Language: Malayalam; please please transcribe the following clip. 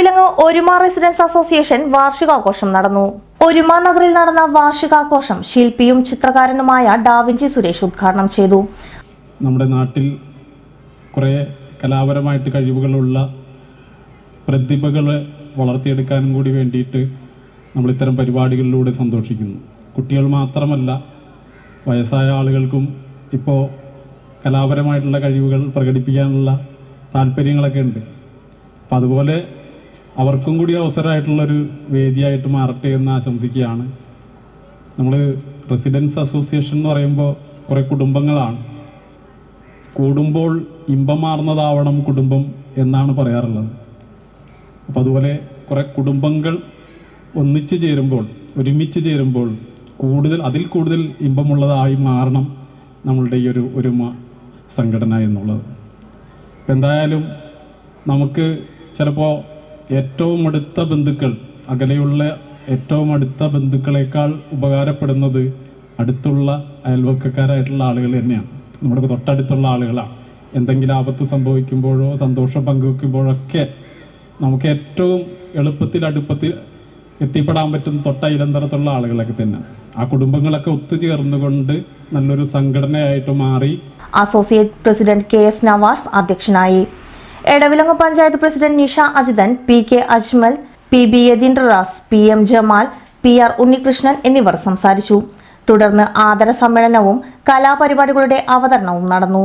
എടവിലങ്ങ് ഒരുമ റെസിഡൻസ് അസോസിയേഷൻ വാർഷികാഘോഷം നടന്നു. ഒരുമ നഗറിൽ നടന്ന വാർഷികാഘോഷം ശില്പിയും ചിത്രകാരനുമായ ഡാവിഞ്ചി സുരേഷ് ഉദ്ഘാടനം ചെയ്തു. നമ്മുടെ നാട്ടിൽ കുറെ കലാപരമായിട്ട് കഴിവുകളുള്ള പ്രതിഭകളെ വളർത്തിയെടുക്കാനും കൂടി വേണ്ടിയിട്ട് നമ്മൾ ഇത്തരം പരിപാടികളിലൂടെ സന്തോഷിക്കുന്നു. കുട്ടികൾ മാത്രമല്ല വയസ്സായ ആളുകൾക്കും ഇപ്പോൾ കലാപരമായിട്ടുള്ള കഴിവുകൾ പ്രകടിപ്പിക്കാനുള്ള താല്പര്യങ്ങളൊക്കെ ഉണ്ട്. അപ്പം അതുപോലെ അവർക്കും കൂടി അവസരമായിട്ടുള്ളൊരു വേദിയായിട്ട് മാറട്ടെ എന്ന് ആശംസിക്കുകയാണ്. നമ്മൾ റെസിഡൻസ് അസോസിയേഷൻ എന്ന് പറയുമ്പോൾ കുറേ കുടുംബങ്ങളാണ്. കൂടുമ്പോൾ ഇമ്പമാർന്നതാവണം കുടുംബം എന്നാണ് പറയാറുള്ളത്. അപ്പോൾ അതുപോലെ കുറേ കുടുംബങ്ങൾ ഒന്നിച്ചു ചേരുമ്പോൾ ഒരുമിച്ച് ചേരുമ്പോൾ കൂടുതൽ അതിൽ കൂടുതൽ ഇമ്പമുള്ളതായി മാറണം നമ്മളുടെ ഈ ഒരു ഒരു സംഘടന എന്നുള്ളത്. എന്തായാലും നമുക്ക് ചിലപ്പോൾ ഏറ്റവും അടുത്ത ബന്ധുക്കൾ അകലെയുള്ള ഏറ്റവും അടുത്ത ബന്ധുക്കളെക്കാൾ ഉപകാരപ്പെടുന്നത് അടുത്തുള്ള അയൽവക്കക്കാരായിട്ടുള്ള ആളുകൾ തന്നെയാണ്. നമ്മുടെ തൊട്ടടുത്തുള്ള ആളുകളാണ് എന്തെങ്കിലും ആപത്ത് സംഭവിക്കുമ്പോഴോ സന്തോഷം പങ്കുവെക്കുമ്പോഴൊക്കെ നമുക്ക് ഏറ്റവും എളുപ്പത്തിൽ അടുപ്പത്തിൽ എത്തിപ്പെടാൻ പറ്റുന്ന തൊട്ടയിലന്തരത്തുള്ള ആളുകളൊക്കെ തന്നെ ആ കുടുംബങ്ങളൊക്കെ ഒത്തുചേർന്നുകൊണ്ട് നല്ലൊരു സംഘടനയായിട്ട് മാറി. Associate president K S Nawas അധ്യക്ഷനായി. Edavilangu panchayat president Nisha Ajithan P K Ajmal P B Yatheendradas P M Jamal P R Unnikrishnan എന്നിവർ സംസാരിച്ചു. തുടർന്ന് ആദര സമ്മേളനവും കലാപരിപാടികളുടെ അവതരണവും നടന്നു.